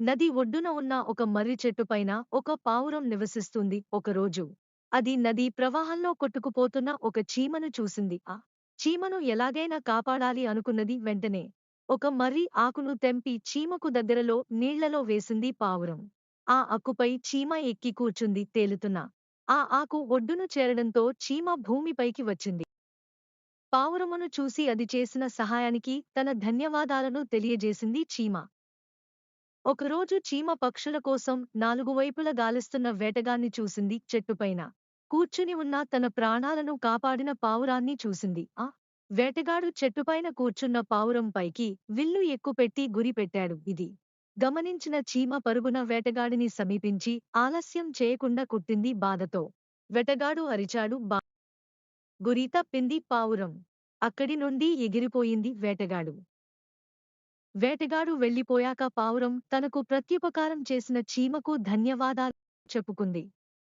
నది ఒడ్డున ఉన్న ఒక మర్రి చెట్టుపైన ఒక పావురం నివసిస్తుంది ఒకరోజు అది నది ప్రవాహంలో కొట్టుకుపోతున్న ఒక చీమను చూసింది. ఆ చీమను ఎలాగైనా కాపాడాలి అనుకున్నది వెంటనే ఒక మర్రి ఆకును తెంపి చీమకు దగ్గరలో నీళ్ళలో వేసింది పావురం. ఆ అక్కుపై చీమ ఎక్కి కూర్చుంది తేలుతున్న. ఆ ఆకు ఒడ్డును చేరడంతో చీమ భూమిపైకి వచ్చింది. పావురమును చూసి అది చేసిన సహాయానికి తన ధన్యవాదాలను తెలియజేసింది చీమ. ఒకరోజు చీమ పక్షుల కోసం నాలుగు వైపుల గాలిస్తున్న వేటగాన్ని చూసింది చెట్టుపైన కూర్చుని ఉన్న తన ప్రాణాలను కాపాడిన పావురాన్ని చూసింది. ఆ వేటగాడు చెట్టుపైన కూర్చున్న పావురం పైకి విల్లు ఎక్కుపెట్టి గురిపెట్టాడు ఇది. గమనించిన చీమ పరుగున వేటగాడిని సమీపించి ఆలస్యం చేయకుండా కుట్టింది బాధతో. వేటగాడు అరిచాడు బా గురి తప్పింది పావురం. అక్కడి నుండి ఎగిరిపోయింది వేటగాడు. వేటగాడు వెళ్ళిపోయాక పావురం తనకు ప్రత్యుపకారం చేసిన చీమకు ధన్యవాదాలు చెప్పుకుంది.